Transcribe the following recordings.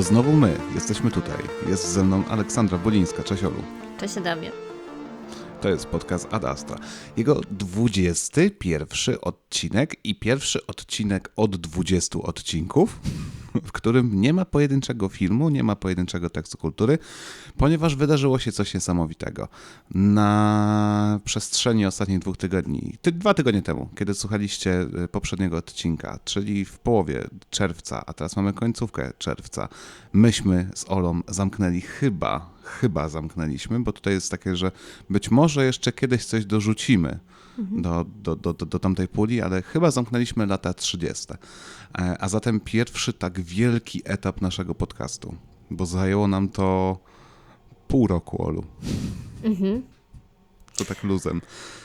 To znowu my, jesteśmy tutaj. Jest ze mną Aleksandra Bolińska, cześć Olu. Cześć Adamie. To jest podcast Ad Astra. Jego 21 odcinek i pierwszy odcinek od 20 odcinków, w którym nie ma pojedynczego filmu, nie ma pojedynczego tekstu kultury, ponieważ wydarzyło się coś niesamowitego. Na przestrzeni ostatnich dwóch tygodni, ty, dwa tygodnie temu, kiedy słuchaliście y, poprzedniego odcinka, czyli w połowie czerwca, a teraz mamy końcówkę czerwca, myśmy z Olą zamknęli chyba, chyba zamknęliśmy, bo tutaj jest takie, że być może jeszcze kiedyś coś dorzucimy do, do, do, do, do tamtej puli, ale chyba zamknęliśmy lata 30. E, A zatem pierwszy tak wielki etap naszego podcastu, bo zajęło nam to pół roku, Olu. To tak luzem.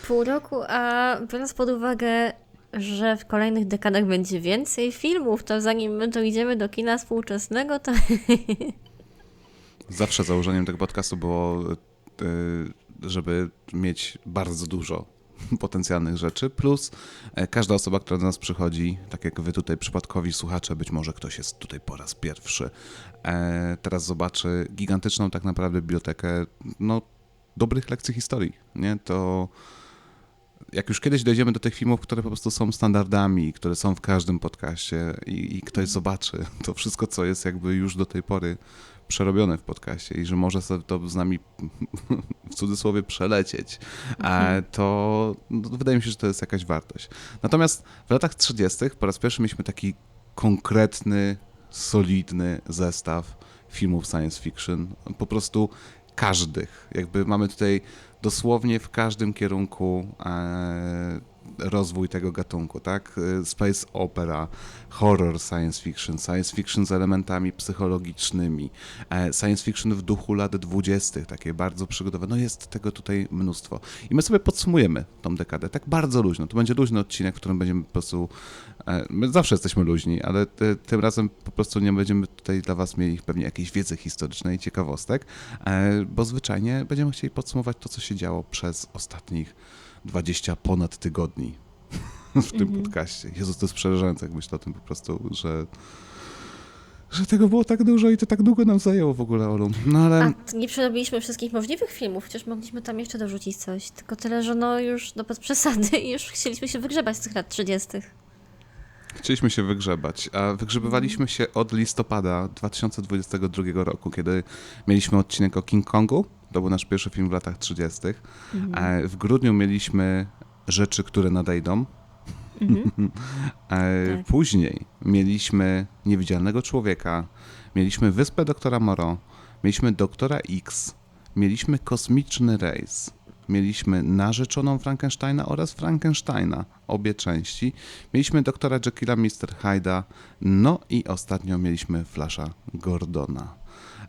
Pół roku, a biorąc pod uwagę, że w kolejnych dekadach będzie więcej filmów, to zanim my dojdziemy do kina współczesnego, to Zawsze założeniem tego podcastu było, y, żeby mieć bardzo dużo potencjalnych rzeczy, plus e, każda osoba, która do nas przychodzi, tak jak wy tutaj przypadkowi słuchacze, być może ktoś jest tutaj po raz pierwszy, e, teraz zobaczy gigantyczną tak naprawdę bibliotekę no, dobrych lekcji historii, nie? To jak już kiedyś dojdziemy do tych filmów, które po prostu są standardami, które są w każdym podcaście i, i ktoś zobaczy to wszystko, co jest jakby już do tej pory przerobione w podcaście i że może sobie to z nami w cudzysłowie przelecieć, e, to no, wydaje mi się, że to jest jakaś wartość. Natomiast w latach 30. po raz pierwszy mieliśmy taki konkretny, solidny zestaw filmów science fiction, po prostu każdych. Jakby mamy tutaj dosłownie w każdym kierunku e, rozwój tego gatunku, tak? E, Space opera, horror science fiction, science fiction z elementami psychologicznymi, e, science fiction w duchu lat dwudziestych, takie bardzo przygodowe. No jest tego tutaj mnóstwo. I my sobie podsumujemy tą dekadę, tak bardzo luźno. To będzie luźny odcinek, w którym będziemy po prostu, e, my zawsze jesteśmy luźni, ale ty, tym razem po prostu nie będziemy tutaj dla was mieli pewnie jakiejś wiedzy historycznej, ciekawostek, e, bo zwyczajnie będziemy chcieli podsumować to, co się działo przez ostatnich 20 ponad tygodni w tym podcaście. Jezus, to jest przerażające, jak myślę o tym po prostu, że że tego było tak dużo i to tak długo nam zajęło w ogóle, Olu. No ale... a nie przerobiliśmy wszystkich możliwych filmów, chociaż mogliśmy tam jeszcze dorzucić coś. Tylko tyle, że no już no bez przesady i już chcieliśmy się wygrzebać z tych lat 30. Chcieliśmy się wygrzebać, a wygrzebywaliśmy się od listopada 2022 roku, kiedy mieliśmy odcinek o King Kongu. To był nasz pierwszy film w latach 30. E, W grudniu mieliśmy Rzeczy, które nadejdą. E, Tak. Później mieliśmy Niewidzialnego Człowieka, mieliśmy Wyspę Doktora Moro, mieliśmy Doktora X, mieliśmy Kosmiczny Rejs, mieliśmy Narzeczoną Frankensteina oraz Frankensteina, obie części. Mieliśmy Doktora Jekylla, Mr. Hyda, no i ostatnio mieliśmy Flasha Gordona.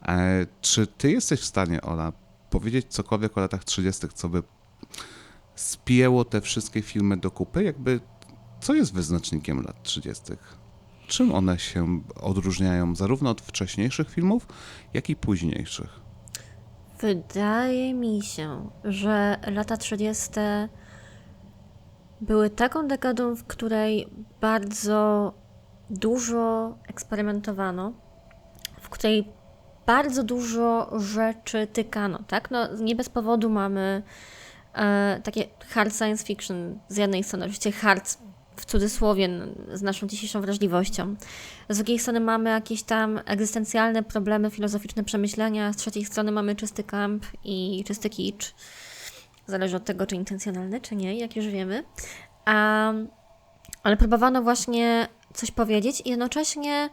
E, czy ty jesteś w stanie, Ola, powiedzieć cokolwiek o latach 30., co by spięło te wszystkie filmy do kupy? Jakby, co jest wyznacznikiem lat 30.? Czym one się odróżniają zarówno od wcześniejszych filmów, jak i późniejszych? Wydaje mi się, że lata 30. były taką dekadą, w której bardzo dużo eksperymentowano, w której bardzo dużo rzeczy tykano, tak? No, nie bez powodu mamy e, takie hard science fiction z jednej strony, oczywiście hard w cudzysłowie z naszą dzisiejszą wrażliwością. Z drugiej strony mamy jakieś tam egzystencjalne problemy, filozoficzne przemyślenia, z trzeciej strony mamy czysty camp i czysty kicz. Zależy od tego, czy intencjonalny, czy nie, jak już wiemy. A, ale próbowano właśnie coś powiedzieć i jednocześnie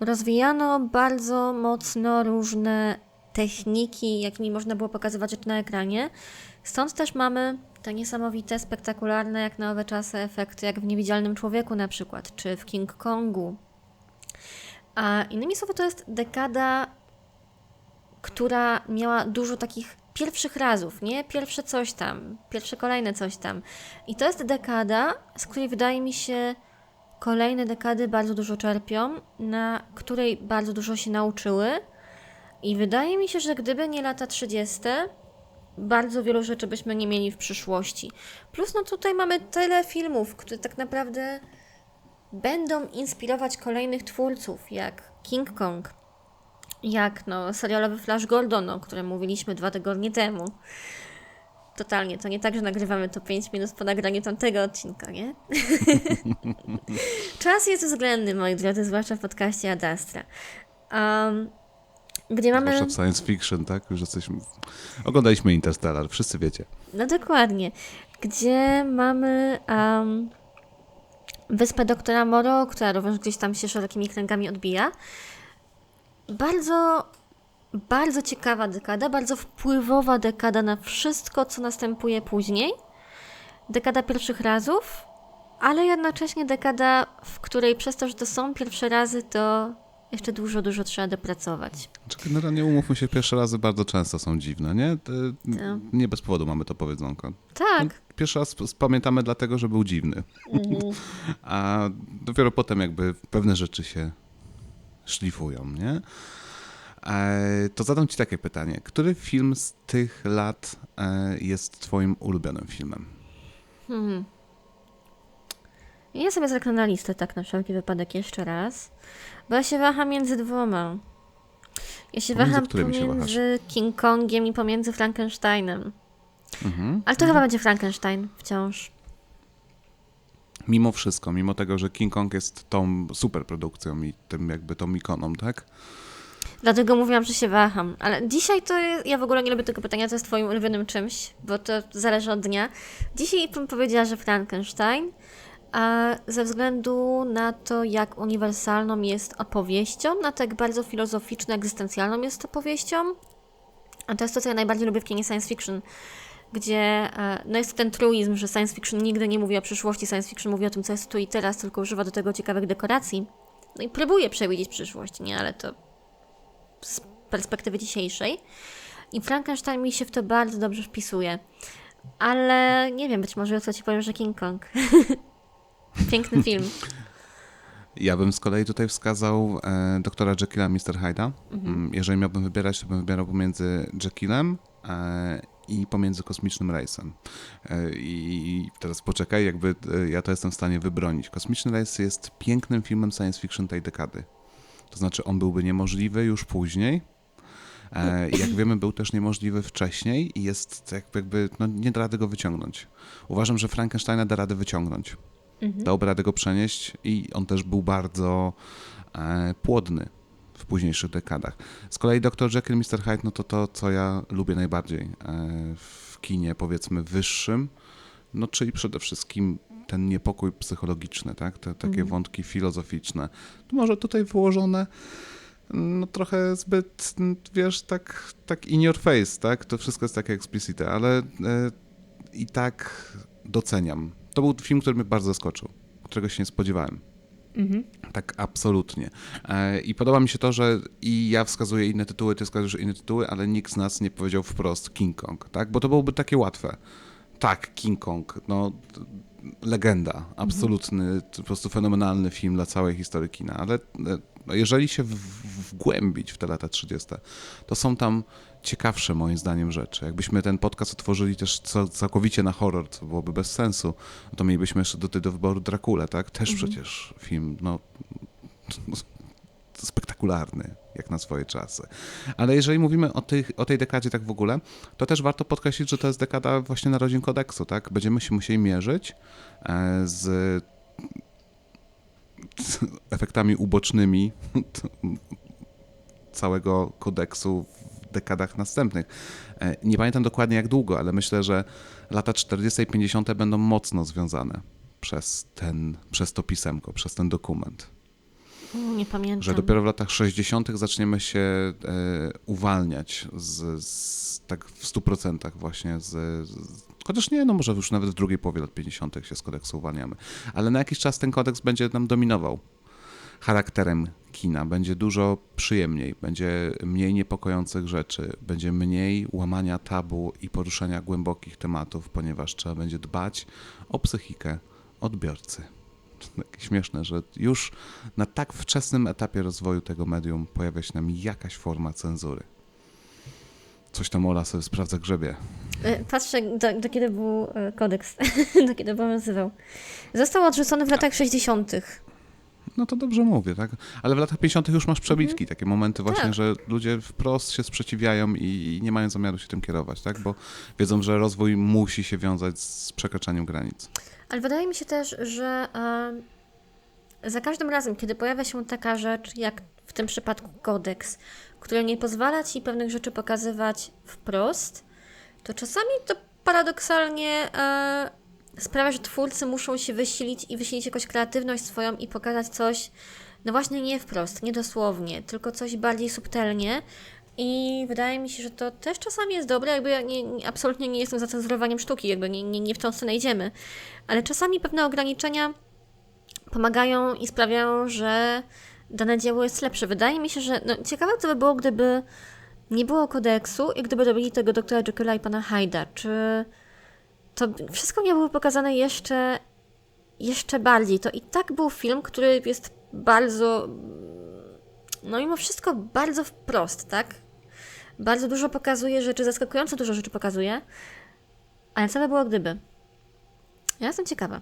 rozwijano bardzo mocno różne techniki, jakimi można było pokazywać rzeczy na ekranie. Stąd też mamy te niesamowite, spektakularne, jak na owe czasy, efekty, jak w Niewidzialnym Człowieku na przykład, czy w King Kongu. A innymi słowy, to jest dekada, która miała dużo takich pierwszych razów, nie? Pierwsze coś tam, pierwsze kolejne coś tam. I to jest dekada, z której wydaje mi się, kolejne dekady bardzo dużo czerpią, na której bardzo dużo się nauczyły. I wydaje mi się, że gdyby nie lata 30., bardzo wielu rzeczy byśmy nie mieli w przyszłości. Plus, no tutaj mamy tyle filmów, które tak naprawdę będą inspirować kolejnych twórców, jak King Kong, Jak no, serialowy Flash Gordon, o którym mówiliśmy dwa tygodnie temu. Totalnie, to nie tak, że nagrywamy to 5 minut po nagraniu tamtego odcinka, nie? Czas jest względny, moi drodzy, zwłaszcza w podcaście Adastra. Um, gdzie mamy... Zwłaszcza w science fiction, tak? Już jesteśmy... Oglądaliśmy Interstellar, wszyscy wiecie. No dokładnie. Gdzie mamy um, wyspę doktora Moro, która również gdzieś tam się szerokimi kręgami odbija. Bardzo, bardzo ciekawa dekada, bardzo wpływowa dekada na wszystko, co następuje później. Dekada pierwszych razów, ale jednocześnie dekada, w której przez to, że to są pierwsze razy, to jeszcze dużo, dużo trzeba dopracować. Znaczy, generalnie umówmy się, pierwsze razy bardzo często są dziwne, nie? Te- Tak. Nie bez powodu mamy to powiedzonko. Tak. Pierwszy raz spamiętamy dlatego, że był dziwny. A dopiero potem jakby pewne rzeczy się szlifują, nie? E, To zadam ci takie pytanie. Który film z tych lat e, jest twoim ulubionym filmem? Hmm. Ja sobie zerknę na listę tak na wszelki wypadek jeszcze raz, bo ja się waham między dwoma. Ja się Pomiędzy waham którymi się pomiędzy King Kongiem i pomiędzy Frankensteinem. Mhm. Ale to chyba będzie Frankenstein wciąż. Mimo wszystko, mimo tego, że King Kong jest tą superprodukcją i tym jakby tą ikoną, tak? Dlatego mówiłam, że się waham. Ale dzisiaj to jest, ja w ogóle nie lubię tego pytania, co jest twoim ulubionym czymś, bo to zależy od dnia. Dzisiaj bym powiedziała, że Frankenstein, a ze względu na to, jak uniwersalną jest opowieścią, na to, jak bardzo filozoficzną, egzystencjalną jest opowieścią, a to jest to, co ja najbardziej lubię w kinie science fiction, gdzie e, no jest ten truizm, że science fiction nigdy nie mówi o przyszłości, science fiction mówi o tym, co jest tu i teraz, tylko używa do tego ciekawych dekoracji. No i próbuje przewidzieć przyszłość, nie? Ale to z perspektywy dzisiejszej. I Frankenstein mi się w to bardzo dobrze wpisuje. Ale nie wiem, być może jutro ci powiem, że King Kong. Piękny film. Ja bym z kolei tutaj wskazał e, doktora Jekylla, Mr. Hyde'a. Mm, Jeżeli miałbym wybierać, to bym wybierał pomiędzy Jekyllem e, i pomiędzy kosmicznym rejsem. E, I teraz poczekaj, jakby e, ja to jestem w stanie wybronić. Kosmiczny rejs jest pięknym filmem science fiction tej dekady. To znaczy, on byłby niemożliwy już później. E, jak wiemy, był też niemożliwy wcześniej i jest jakby, jakby no, nie da rady go wyciągnąć. Uważam, że Frankensteina da radę wyciągnąć. Dałby radę go przenieść i on też był bardzo e, płodny w późniejszych dekadach. Z kolei Dr. Jekyll, Mr. Hyde, no to to, co ja lubię najbardziej e, w kinie, powiedzmy, wyższym, no czyli przede wszystkim ten niepokój psychologiczny, tak? Te takie wątki filozoficzne. Może tutaj wyłożone no trochę zbyt, wiesz, tak, tak in your face, tak? To wszystko jest takie explicite, ale e, i tak doceniam. To był film, który mnie bardzo zaskoczył, którego się nie spodziewałem. Tak, absolutnie. E, I podoba mi się to, że i ja wskazuję inne tytuły, ty wskazujesz inne tytuły, ale nikt z nas nie powiedział wprost King Kong, tak? Bo to byłoby takie łatwe. Tak, King Kong, no legenda, absolutny, t- po prostu fenomenalny film dla całej historii kina, ale e, jeżeli się wgłębić w te lata 30., to są tam ciekawsze moim zdaniem rzeczy. Jakbyśmy ten podcast otworzyli też cał- całkowicie na horror, co byłoby bez sensu, no to mielibyśmy jeszcze do, do wyboru Dracula, tak? Też przecież film, no spektakularny, jak na swoje czasy. Ale jeżeli mówimy o, tych, o tej dekadzie tak w ogóle, to też warto podkreślić, że to jest dekada właśnie narodzin kodeksu, tak? Będziemy się musieli mierzyć e, z, efektami ubocznymi całego kodeksu w dekadach następnych. E, Nie pamiętam dokładnie jak długo, ale myślę, że lata 40. i 50. będą mocno związane przez, ten, przez to pisemko, przez ten dokument nie pamiętam. że dopiero w latach 60. zaczniemy się e, uwalniać z, z, tak w 100% właśnie z, z Chociaż nie, no może już nawet w drugiej połowie lat 50. się z kodeksu uwalniamy. Ale na jakiś czas ten kodeks będzie nam dominował charakterem kina. Będzie dużo przyjemniej, będzie mniej niepokojących rzeczy, będzie mniej łamania tabu i poruszania głębokich tematów, ponieważ trzeba będzie dbać o psychikę odbiorcy. Takie śmieszne, że już na tak wczesnym etapie rozwoju tego medium pojawia się nam jakaś forma cenzury. Coś tam Ola sobie sprawdza grzebie. E, Patrzę, do, do kiedy był e, kodeks, do kiedy obowiązywał. Został odrzucony w latach 60. no to dobrze mówię, tak? Ale w latach 50. już masz przebitki, takie momenty właśnie, Tak. że ludzie wprost się sprzeciwiają i, i nie mają zamiaru się tym kierować, tak? Bo wiedzą, że rozwój musi się wiązać z przekraczaniem granic. Ale wydaje mi się też, że za każdym razem, kiedy pojawia się taka rzecz, jak w tym przypadku kodeks, który nie pozwala ci pewnych rzeczy pokazywać wprost, to czasami to paradoksalnie e, sprawia, że twórcy muszą się wysilić i wysilić jakąś kreatywność swoją i pokazać coś, no właśnie nie wprost, nie dosłownie, tylko coś bardziej subtelnie. I wydaje mi się, że to też czasami jest dobre, jakby ja nie, nie, absolutnie nie jestem za cenzurowaniem sztuki, jakby nie, nie, nie w tą stronę idziemy, ale czasami pewne ograniczenia pomagają i sprawiają, że dane dzieło jest lepsze. Wydaje mi się, że no, ciekawe co by było, gdyby nie było kodeksu i gdyby robili tego doktora Jekylla i pana Hyda. Czy to wszystko nie byłoby pokazane jeszcze, jeszcze bardziej? To i tak był film, który jest bardzo, no mimo wszystko bardzo wprost, tak? Bardzo dużo pokazuje rzeczy, zaskakująco dużo rzeczy pokazuje. Ale co by było gdyby? Ja jestem ciekawa.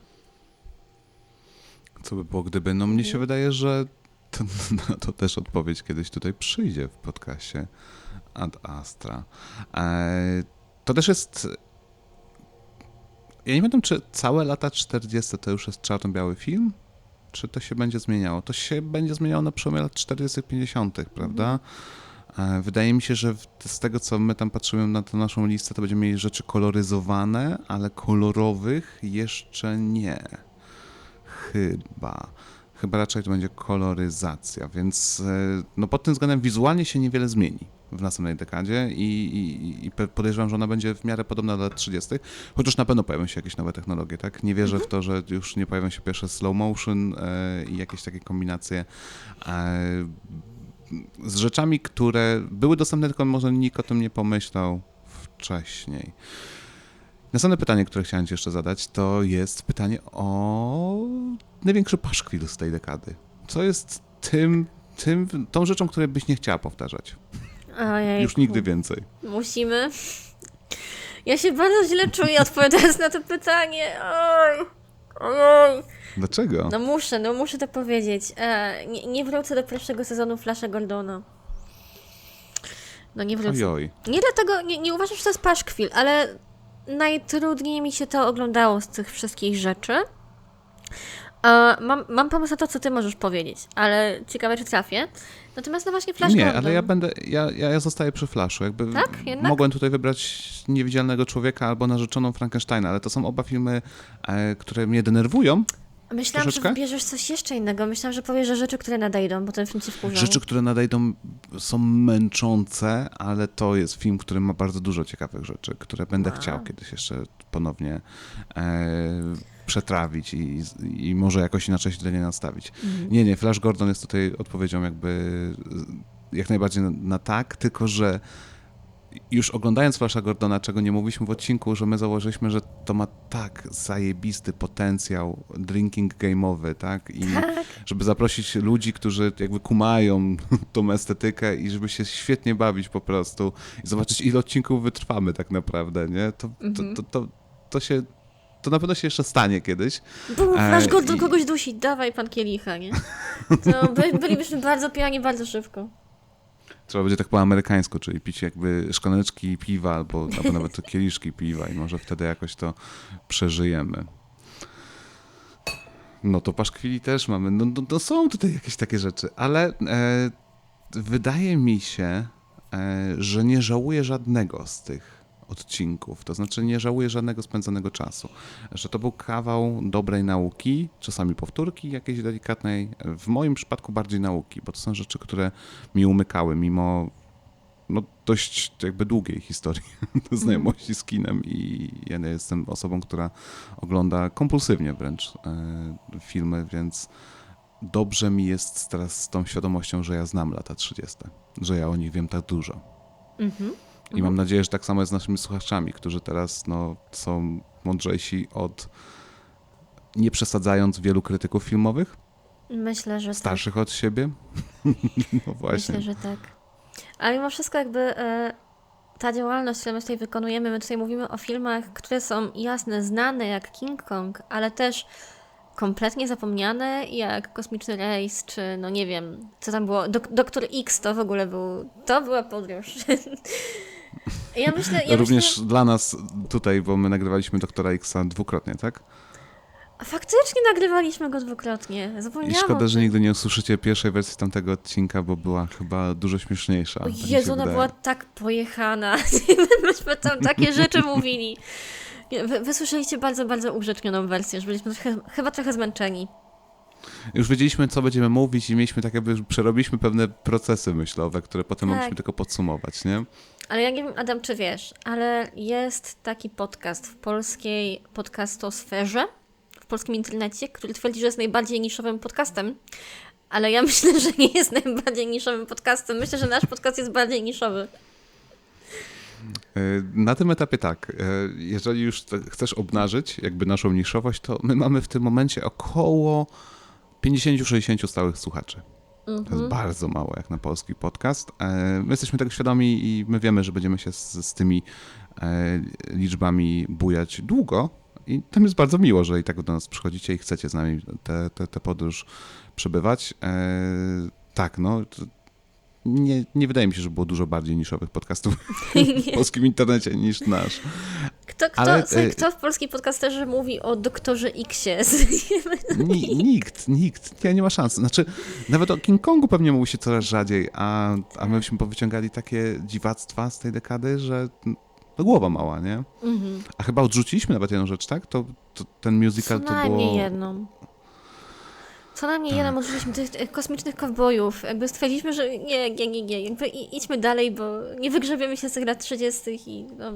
Co by było gdyby? No mnie się wydaje, że to, no, to też odpowiedź kiedyś tutaj przyjdzie w podcaście Ad Astra. E, to też jest... Ja nie wiem, czy całe lata 40 to już jest czarno-biały film? Czy to się będzie zmieniało? To się będzie zmieniało na przełomie lat 40 50 prawda? E, Wydaje mi się, że z tego, co my tam patrzymy na tę naszą listę, to będziemy mieli rzeczy koloryzowane, ale kolorowych jeszcze nie. Chyba. Chyba raczej to będzie koloryzacja, więc e, no pod tym względem wizualnie się niewiele zmieni w następnej dekadzie i, i, i podejrzewam, że ona będzie w miarę podobna do lat 30., chociaż na pewno pojawią się jakieś nowe technologie, tak? Nie wierzę w to, że już nie pojawią się pierwsze slow motion e, i jakieś takie kombinacje e, z rzeczami, które były dostępne, tylko może nikt o tym nie pomyślał wcześniej. Następne pytanie, które chciałem Ci jeszcze zadać, to jest pytanie o największy paszkwil z tej dekady. Co jest tym, tym, tą rzeczą, której byś nie chciała powtarzać? Ojejku. Już nigdy więcej. Musimy. Ja się bardzo źle czuję odpowiadając na to pytanie. Oj. Ojej. Dlaczego? No muszę, no muszę to powiedzieć. E, nie, nie wrócę do pierwszego sezonu Flasha Gordona. No nie wrócę. Ojoj. Nie dlatego, nie, nie uważam, że to jest paszkwil, ale najtrudniej mi się to oglądało z tych wszystkich rzeczy. E, mam, mam pomysł na to, co ty możesz powiedzieć, ale ciekawe, czy trafię. Natomiast no właśnie Flash Nie, Gordon. ale ja będę, ja, ja, ja zostaję przy Flashu. Jakby Tak? Jednak? mogłem tutaj wybrać Niewidzialnego Człowieka albo Narzeczoną Frankensteina, ale to są oba filmy, e, które mnie denerwują. Myślałam, że troszeczkę? wybierzesz coś jeszcze innego. Myślałam, że powiesz, że rzeczy, które nadejdą, bo ten film cię wkurzał. Rzeczy, które nadejdą są męczące, ale to jest film, który ma bardzo dużo ciekawych rzeczy, które będę Wow. chciał kiedyś jeszcze ponownie e, przetrawić i, i może jakoś inaczej się do niej nastawić. Mhm. Nie, nie, Flash Gordon jest tutaj odpowiedzią jakby jak najbardziej na, na tak, tylko że już oglądając Flasha Gordona, czego nie mówiliśmy w odcinku, że my założyliśmy, że to ma tak zajebisty potencjał drinking game'owy, tak? I żeby zaprosić ludzi, którzy jakby kumają tą estetykę i żeby się świetnie bawić po prostu i zobaczyć, ile odcinków wytrwamy tak naprawdę, nie? To, to, to, to, to się... To na pewno się jeszcze stanie kiedyś. Bum, Flash E, Gordon i- kogoś dusi, dawaj pan kielicha, nie? To by, bylibyśmy bardzo pijani bardzo szybko. Trzeba będzie tak po amerykańsku, czyli pić jakby szklaneczki piwa albo, albo nawet kieliszki piwa i może wtedy jakoś to przeżyjemy. No to paszkwili też mamy. No, no, no są tutaj jakieś takie rzeczy, ale e, wydaje mi się, e, że nie żałuję żadnego z tych odcinków. To znaczy nie żałuję żadnego spędzonego czasu. Że to był kawał dobrej nauki, czasami powtórki jakiejś delikatnej, w moim przypadku bardziej nauki, bo to są rzeczy, które mi umykały, mimo no, dość jakby długiej historii znajomości z kinem i ja nie jestem osobą, która ogląda kompulsywnie wręcz e, filmy, więc dobrze mi jest teraz z tą świadomością, że ja znam lata 30., że ja o nich wiem tak dużo. Mhm. I mam nadzieję, że tak samo jest z naszymi słuchaczami, którzy teraz no, są mądrzejsi od, nie przesadzając wielu krytyków filmowych, Myślę, że tak. starszych od siebie. no właśnie. Myślę, że tak. Ale mimo wszystko jakby e, ta działalność, którą my tutaj wykonujemy, my tutaj mówimy o filmach, które są jasne, znane jak King Kong, ale też kompletnie zapomniane, jak Kosmiczny Rejs, czy no nie wiem, co tam było. Dok Doktor X to w ogóle był, to była podróż. ja myślę, ja Również myślę, dla nas tutaj, bo my nagrywaliśmy Doktora Xa dwukrotnie, tak? faktycznie nagrywaliśmy go dwukrotnie. I Zapomniałam. szkoda, o że nigdy nie usłyszycie pierwszej wersji tamtego odcinka, bo była chyba dużo śmieszniejsza. O tak Jezu, ona była tak pojechana. Myśmy tam takie rzeczy mówili. Wy, wysłyszeliście bardzo, bardzo ugrzecznioną wersję, że byliśmy trochę, chyba trochę zmęczeni. Już wiedzieliśmy, co będziemy mówić i mieliśmy tak jakby, przerobiliśmy pewne procesy myślowe, które potem Tak. mogliśmy tylko podsumować, nie? Ale ja nie wiem, Adam, czy wiesz, ale jest taki podcast w polskiej podcastosferze, w polskim internecie, który twierdzi, że jest najbardziej niszowym podcastem. Ale ja myślę, że nie jest najbardziej niszowym podcastem. Myślę, że nasz podcast jest bardziej niszowy. E, Na tym etapie tak, e, jeżeli już chcesz obnażyć jakby naszą niszowość, to my mamy w tym momencie około 50-60 stałych słuchaczy. To Mhm. jest bardzo mało jak na polski podcast. E, My jesteśmy tego świadomi i my wiemy, że będziemy się z, z tymi e, liczbami bujać długo. I tam jest bardzo miło, że i tak do nas przychodzicie i chcecie z nami tę te, te podróż przebywać. E, tak, no. to Nie, nie wydaje mi się, że było dużo bardziej niszowych podcastów w polskim internecie niż nasz. Kto, kto, Ale, słuchaj, e, kto w polskiej podcasterze mówi o doktorze Xie? Ni, nikt, nikt. Nie, nie ma szans. Znaczy, nawet o King Kongu pewnie mówi się coraz rzadziej, a, a myśmy powyciągali takie dziwactwa z tej dekady, że no, głowa mała, nie? Mhm. A chyba odrzuciliśmy nawet jedną rzecz, tak? To, to ten Co musical to najmniej było... jedną. Co najmniej Tak. jedną odrzuciliśmy tych, tych kosmicznych kowbojów. Jakby stwierdziliśmy, że nie, nie, nie, nie. Jakby idźmy dalej, bo nie wygrzebiemy się z tych lat 30. i no,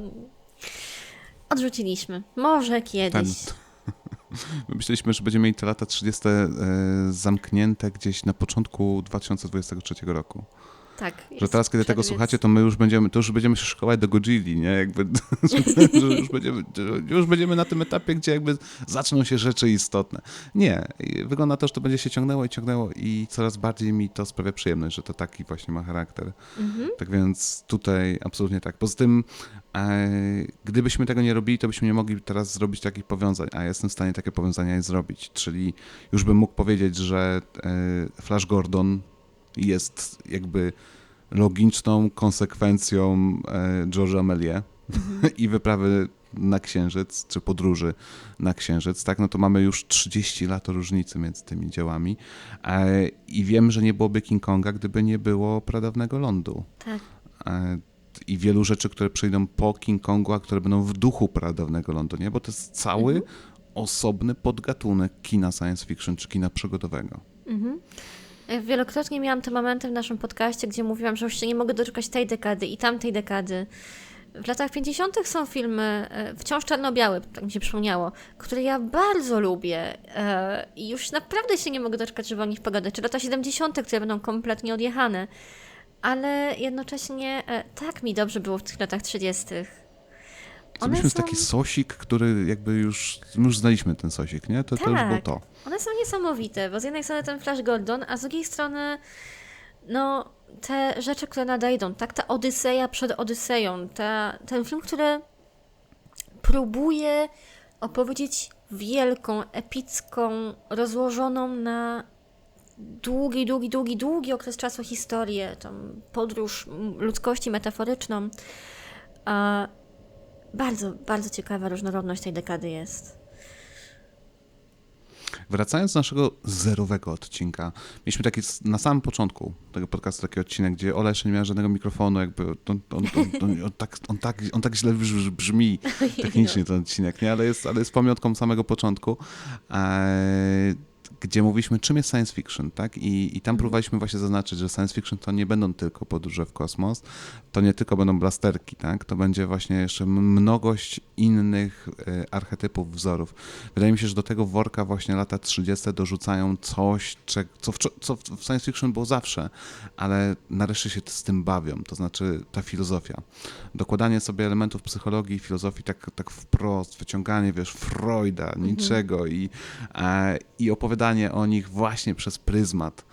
odrzuciliśmy. Może kiedyś. Ten- My myśleliśmy, że będziemy mieli te lata 30 e, zamknięte gdzieś na początku 2023 roku. Tak. Że teraz, kiedy tego czerwiec. słuchacie, to my już będziemy, to już będziemy się szkołać do Godzilli, nie? Jakby, że już, będziemy, już będziemy na tym etapie, gdzie jakby zaczną się rzeczy istotne. Nie. Wygląda to, że to będzie się ciągnęło i ciągnęło i coraz bardziej mi to sprawia przyjemność, że to taki właśnie ma charakter. Mhm. Tak więc tutaj absolutnie tak. Poza tym, e, gdybyśmy tego nie robili, to byśmy nie mogli teraz zrobić takich powiązań, a jestem w stanie takie powiązania zrobić. Czyli już bym mógł powiedzieć, że e, Flash Gordon jest jakby logiczną konsekwencją e, George'a Melie i wyprawy na Księżyc, czy podróży na Księżyc, tak, no to mamy już 30 lat różnicy między tymi dziełami e, i wiem, że nie byłoby King Konga, gdyby nie było pradawnego lądu. Tak. E, I wielu rzeczy, które przyjdą po King Kongu, a które będą w duchu pradawnego lądu, nie? Bo to jest cały Mhm. osobny podgatunek kina science fiction czy kina przygodowego. Mhm. Ja Wielokrotnie miałam te momenty w naszym podcaście, gdzie mówiłam, że już się nie mogę doczekać tej dekady i tamtej dekady. W latach 50. są filmy, e, wciąż czarno-białe, tak mi się przypomniało, które ja bardzo lubię e, i już naprawdę się nie mogę doczekać, żeby o nich pogadać. Czy lata 70., które będą kompletnie odjechane. Ale jednocześnie tak mi dobrze było w tych latach 30. Zrobiliśmy są- taki sosik, który jakby już, już znaliśmy ten sosik, nie? To, to już było Tak. to. One są niesamowite, bo z jednej strony ten Flash Gordon, a z drugiej strony no te rzeczy, które nadejdą, tak ta Odyseja przed Odyseją, ta, ten film, który próbuje opowiedzieć wielką, epicką, rozłożoną na długi, długi, długi, długi okres czasu historię, tą podróż ludzkości metaforyczną. A bardzo, bardzo ciekawa różnorodność tej dekady jest. Wracając do naszego zerowego odcinka, mieliśmy taki na samym początku tego podcastu taki odcinek, gdzie Ola jeszcze nie miała żadnego mikrofonu, jakby on, on, on, on, on, tak, on, tak, on tak źle brz- brzmi technicznie ten odcinek, nie? Ale jest, ale jest pamiątką samego początku, e, gdzie mówiliśmy, czym jest science fiction, tak? I, I tam próbowaliśmy właśnie zaznaczyć, że science fiction to nie będą tylko podróże w kosmos, to nie tylko będą blasterki, tak? To będzie właśnie jeszcze mnogość innych e, archetypów, wzorów. Wydaje mi się, że do tego worka właśnie lata 30. dorzucają coś, co w, co w science fiction było zawsze, ale nareszcie się z tym bawią, to znaczy ta filozofia. Dokładanie sobie elementów psychologii i filozofii tak, tak wprost, wyciąganie, wiesz, Freuda, niczego i, e, i opowiadanie o nich właśnie przez pryzmat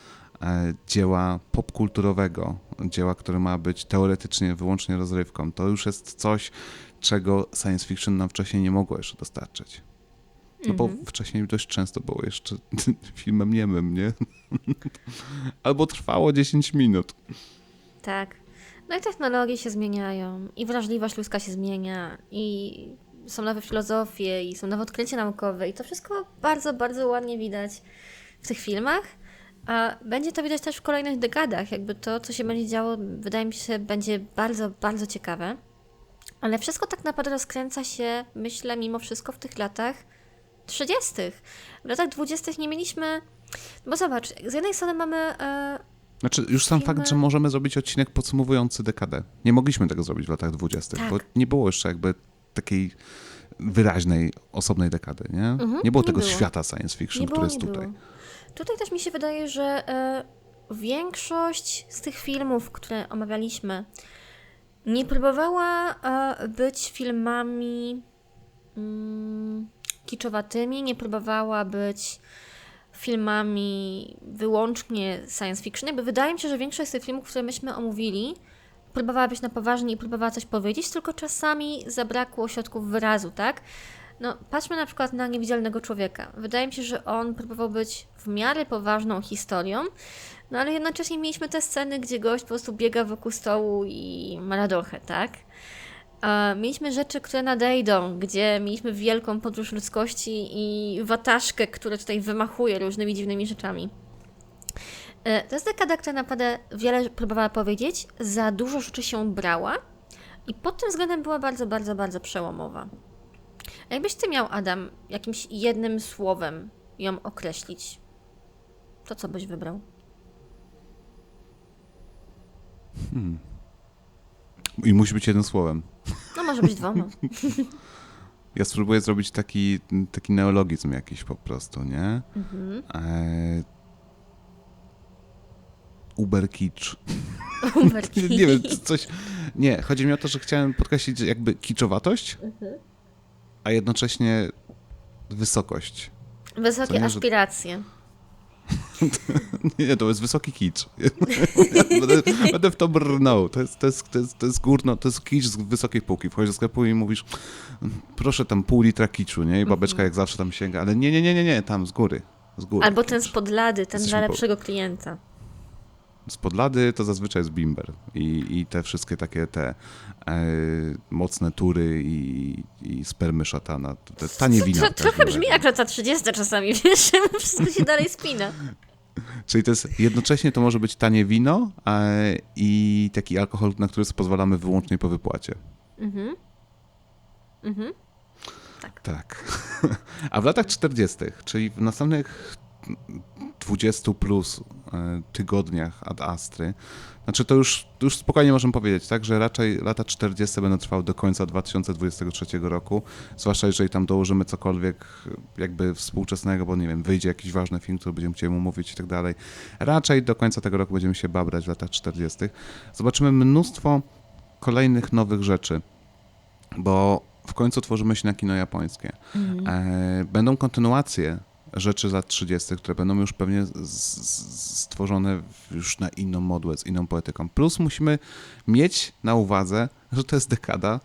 e, dzieła popkulturowego, dzieła, które ma być teoretycznie wyłącznie rozrywką. To już jest coś, czego science fiction nam wcześniej nie mogło jeszcze dostarczyć. No bo Mhm. wcześniej dość często było jeszcze filmem niemym, nie? Albo trwało 10 minut. Tak. No i technologie się zmieniają, i wrażliwość ludzka się zmienia, i są nowe filozofie, i są nowe odkrycia naukowe, i to wszystko bardzo, bardzo ładnie widać w tych filmach. A będzie to widać też w kolejnych dekadach. Jakby to, co się będzie działo, wydaje mi się, będzie bardzo, bardzo ciekawe. Ale wszystko tak naprawdę rozkręca się, myślę, mimo wszystko w tych latach 30. W latach 20. nie mieliśmy. Bo zobacz, z jednej strony mamy e, Znaczy, już sam Filmy- fakt, że możemy zrobić odcinek podsumowujący dekadę. Nie mogliśmy tego zrobić w latach 20., Tak. bo nie było jeszcze jakby takiej wyraźnej, osobnej dekady, nie? nie było Mhm, nie tego było. świata science fiction, który jest tutaj. Było. Tutaj też mi się wydaje, że e, większość z tych filmów, które omawialiśmy, nie próbowała e, być filmami mm, kiczowatymi, nie próbowała być filmami wyłącznie science fiction. Jakby wydaje mi się, że większość z tych filmów, które myśmy omówili, próbowała być na poważnie i próbowała coś powiedzieć, tylko czasami zabrakło środków wyrazu, tak? No, patrzmy na przykład na Niewidzialnego Człowieka. Wydaje mi się, że on próbował być w miarę poważną historią, no ale jednocześnie mieliśmy te sceny, gdzie gość po prostu biega wokół stołu i ma radochę, tak? Mieliśmy rzeczy, które nadejdą, gdzie mieliśmy wielką podróż ludzkości i wataszkę, która tutaj wymachuje różnymi dziwnymi rzeczami. To jest dekada, która naprawdę wiele próbowała powiedzieć, za dużo rzeczy się brała i pod tym względem była bardzo, bardzo, bardzo przełomowa. A jakbyś ty miał, Adam, jakimś jednym słowem ją określić, to co byś wybrał? I musi być jednym słowem. No może być dwoma. Ja spróbuję zrobić taki, taki neologizm jakiś po prostu, nie? Mhm. E... Uber kitsch. Uber Nie, nie wiem, coś... Nie, chodzi mi o to, że chciałem podkreślić jakby kiczowatość, a jednocześnie wysokość. Wysokie nie, aspiracje. Nie, to jest wysoki kicz. będę, będę w to brnął. To jest, to, jest, to, jest, to jest górno, to jest kicz z wysokiej półki. Wchodzisz do sklepu i mówisz, proszę tam pół litra kiczu, nie? I babeczka jak zawsze tam sięga, ale nie, nie, nie, nie, nie, tam z góry. Z góry Albo ten kicz. spod lady, ten Jesteśmy dla po- lepszego klienta. Spod lady to zazwyczaj jest bimber i, i te wszystkie takie te e, mocne tury i, i spermy szatana. Te tanie To, wina. to, w trochę brzmi jak lata 30 czasami, wiesz, wszystko się dalej spina. Czyli to jest jednocześnie to może być tanie wino e, i taki alkohol, na który pozwalamy wyłącznie po wypłacie. Mhm. Mhm. Tak. A w latach 40., czyli w następnych 20 plus e, tygodniach ad Astry, znaczy to już, już spokojnie możemy powiedzieć, tak, że raczej lata 40. będą trwały do końca 2023 roku, zwłaszcza jeżeli tam dołożymy cokolwiek jakby współczesnego, bo nie wiem, wyjdzie jakiś ważny film, który będziemy chcieli omówić i tak dalej. Raczej do końca tego roku będziemy się babrać w latach 40. Zobaczymy mnóstwo kolejnych nowych rzeczy, bo w końcu tworzymy się na kino japońskie. E, będą kontynuacje rzeczy z lat 30., które będą już pewnie stworzone już na inną modłę, z inną poetyką. Plus musimy mieć na uwadze, że to jest dekada,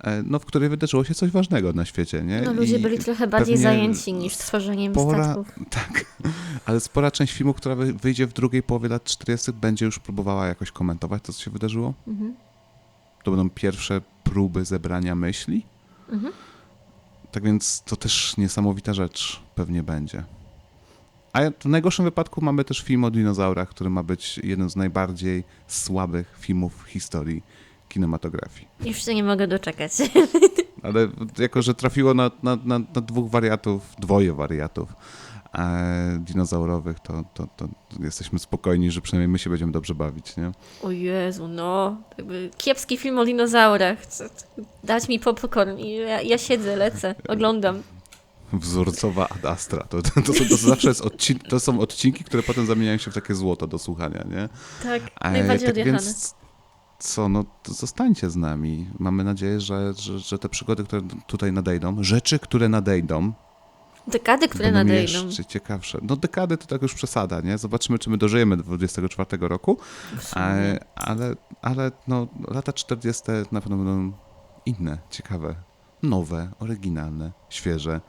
e, no, w której wydarzyło się coś ważnego na świecie. Nie? No ludzie I byli trochę bardziej zajęci niż tworzeniem spora- statków. Tak, ale spora część filmów, która wy- wyjdzie w drugiej połowie lat 40., będzie już próbowała jakoś komentować to, co się wydarzyło. Mhm. To będą pierwsze próby zebrania myśli. Mhm. Tak więc to też niesamowita rzecz pewnie będzie. A w najgorszym wypadku mamy też film o dinozaurach, który ma być jednym z najbardziej słabych filmów w historii kinematografii. Już się nie mogę doczekać. Ale jako, że trafiło na, na, na, na dwóch wariatów, dwoje wariatów dinozaurowych, to, to, to jesteśmy spokojni, że przynajmniej my się będziemy dobrze bawić, nie? O Jezu, no. Jakby kiepski film o dinozaurach. Dać mi popcorn i ja, ja siedzę, lecę, oglądam. Wzorcowa ad astra. To, to, to, to, zawsze jest odcin- to są odcinki, które potem zamieniają się w takie złoto do słuchania, nie? Tak, E, najbardziej tak odjechane. więc co, no to zostańcie z nami. Mamy nadzieję, że, że, że te przygody, które tutaj nadejdą, rzeczy, które nadejdą, Dekady, które będą nadejdą. jeszcze ciekawsze. No dekady to tak już przesada, nie? Zobaczymy, czy my dożyjemy do 24 roku, sumie. e, ale, ale no, lata 40 na pewno będą inne, ciekawe. Nowe, oryginalne, świeże,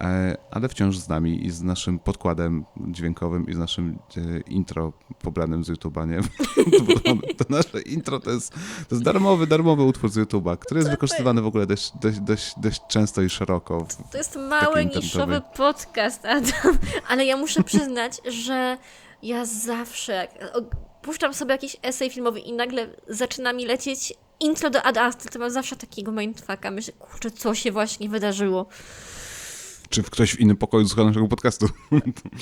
e, ale wciąż z nami i z naszym podkładem dźwiękowym i z naszym e, intro pobranym z YouTube'a, nie? To nasze intro to jest, to jest darmowy, darmowy utwór z YouTube'a, który jest wykorzystywany w ogóle dość, dość, dość, dość często i szeroko. To jest mały, niszowy podcast, Adam. Ale ja muszę przyznać, że ja zawsze puszczam sobie jakiś esej filmowy i nagle zaczyna mi lecieć intro do Ad Astra, to mam zawsze takiego mindfucka. Myślę, kurczę, co się właśnie wydarzyło. Czy ktoś w innym pokoju słucha naszego podcastu?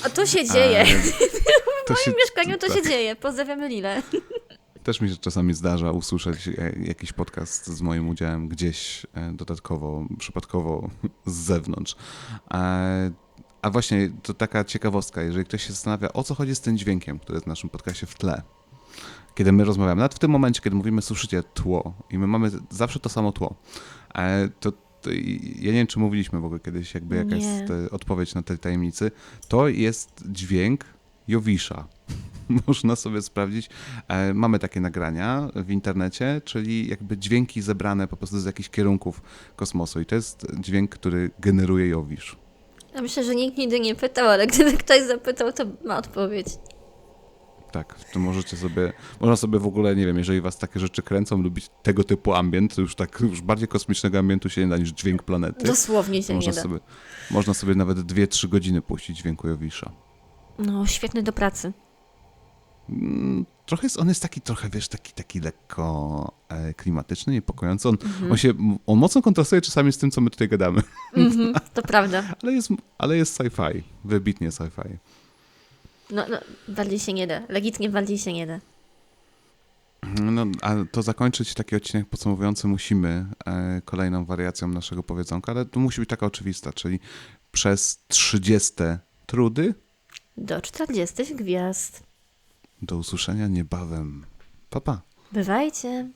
A to się dzieje. Się, W mieszkaniu to się dzieje. Pozdrawiamy Lilę. Też mi się czasami zdarza usłyszeć e, jakiś podcast z moim udziałem gdzieś e, dodatkowo, przypadkowo z zewnątrz. A właśnie to taka ciekawostka, jeżeli ktoś się zastanawia, o co chodzi z tym dźwiękiem, który jest w naszym podcastie w tle. Kiedy my rozmawiamy, nawet w tym momencie, kiedy mówimy, słyszycie tło i my mamy zawsze to samo tło. E, To, to ja nie wiem, czy mówiliśmy w ogóle kiedyś, jakby jaka Nie. jest odpowiedź na tej tajemnicy. To jest dźwięk Jowisza. Można sobie sprawdzić. E, Mamy takie nagrania w internecie, czyli jakby dźwięki zebrane po prostu z jakichś kierunków kosmosu. I to jest dźwięk, który generuje Jowisz. Ja myślę, że nikt nigdy nie pytał, ale gdyby ktoś zapytał, to ma odpowiedź. Tak, to możecie sobie, można sobie w ogóle, nie wiem, jeżeli was takie rzeczy kręcą, lubić tego typu ambient, to już tak, już bardziej kosmicznego ambientu się nie da niż dźwięk planety. Dosłownie się nie można da. sobie, można sobie nawet 2-3 godziny puścić dźwięku Jowisza. No, świetny do pracy. Mm, Trochę jest, on jest taki trochę, wiesz, taki, taki lekko e, klimatyczny, niepokojący. On, on się, on mocno kontrastuje czasami z tym, co my tutaj gadamy, Mhm, to prawda. ale jest, ale jest sci-fi, wybitnie sci-fi. No, no, bardziej się nie da. Legitnie bardziej się nie da. No, a to zakończyć taki odcinek podsumowujący musimy e, kolejną wariacją naszego powiedzonka, ale to musi być taka oczywista, czyli przez 30 trudy Do 40 gwiazd. do usłyszenia niebawem. Pa, pa. Bywajcie.